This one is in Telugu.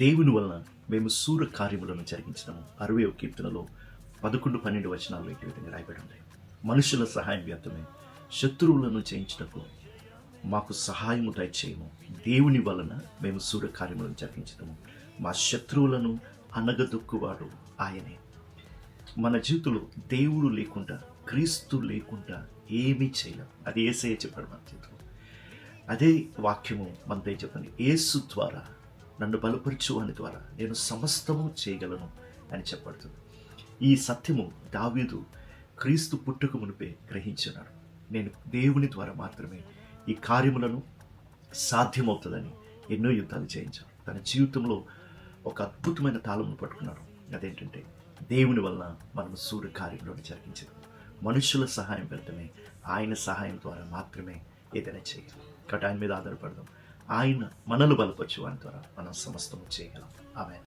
దేవుని వలన మేము సూర్య కార్యములను జరిగించినాము. అరవై ఒక కీర్తనలో పదకొండు పన్నెండు వచనాలు ఈ విధంగా రాయబడి ఉన్నాయి మనుషుల సహాయం వ్యర్థమే. శత్రువులను చేయించటకు మాకు సహాయము దయచేయము. దేవుని వలన మేము సూర్య కార్యములను జరిగించడము మా శత్రువులను అనగదొక్కువాడు ఆయనే. మన జీవితంలో దేవుడు లేకుండా క్రీస్తు లేకుండా ఏమీ చేయలేం. అది ఏసే చెప్పాడు మన జీవితంలో. అదే వాక్యము మనతో చెప్పండి. ఏసు ద్వారా నన్ను బలపరచు ద్వారా నేను సమస్తము చేయగలను అని చెప్పబడుతుంది. ఈ సత్యము దావీదు క్రీస్తు పుట్టుక మునిపే గ్రహించున్నాడు నేను దేవుని ద్వారా మాత్రమే ఈ కార్యములను సాధ్యమవుతుందని ఎన్నో యుద్ధాలు చేయించాడు. తన జీవితంలో ఒక అద్భుతమైన తాళమును పట్టుకున్నాడు. అదేంటంటే దేవుని వలన మనం సూర్య కార్యంలోని జరిగించదు మనుషుల సహాయం పెడతామే ఆయన సహాయం ద్వారా మాత్రమే ఏదైనా చేయగలం కాబట్టి ఆయన మీద ఆధారపడదాం. ఆయన మనల్ని బలపరచు ఆయన ద్వారా మనం సమస్తము చేయగలం. ఆమె